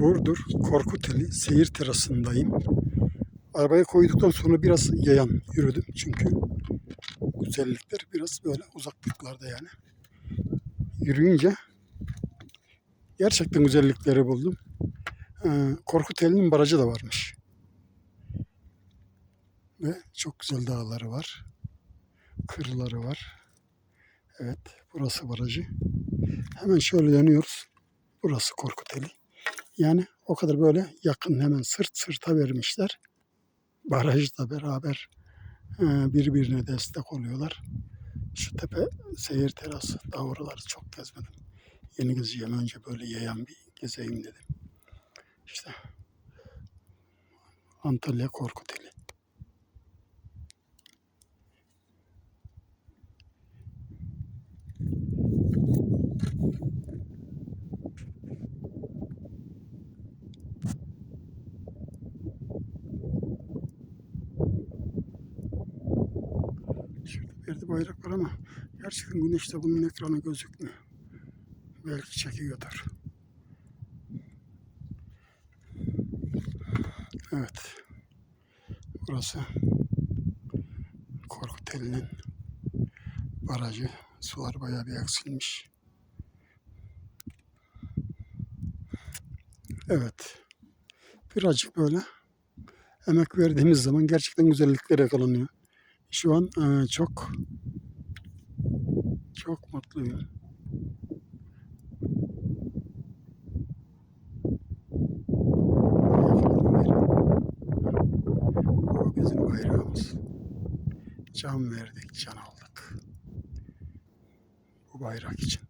Burdur Korkuteli seyir terasındayım. Arabaya koyduktan sonra biraz yayan yürüdüm çünkü güzellikler biraz böyle uzaklıklarda yani. Yürüyünce gerçekten güzellikleri buldum. Ee, Korkuteli'nin barajı da varmış. Ve çok güzel dağları var. Kırları var. Evet burası barajı. Hemen şöyle dönüyoruz. Burası Korkuteli. Yani o kadar böyle yakın hemen sırt sırta vermişler. Barajla beraber e, birbirine destek oluyorlar. Şu tepe seyir terası. Daha çok gezmedim. Yeni gezeceğim önce böyle yayan bir gezeyim dedim. İşte Antalya Korkuteli. Şurada bir de bayrak var ama gerçekten güneşte bunun ekranı gözükmüyor. Belki çekiyordur. Evet. Burası Korkuteli'nin barajı. Sular bayağı bir eksilmiş. Evet. Birazcık böyle emek verdiğimiz zaman gerçekten güzellikler yakalanıyor. Şu an e, çok çok mutluyum. Bu bizim bayrağımız. Can verdik, can aldık. Bu bayrak için.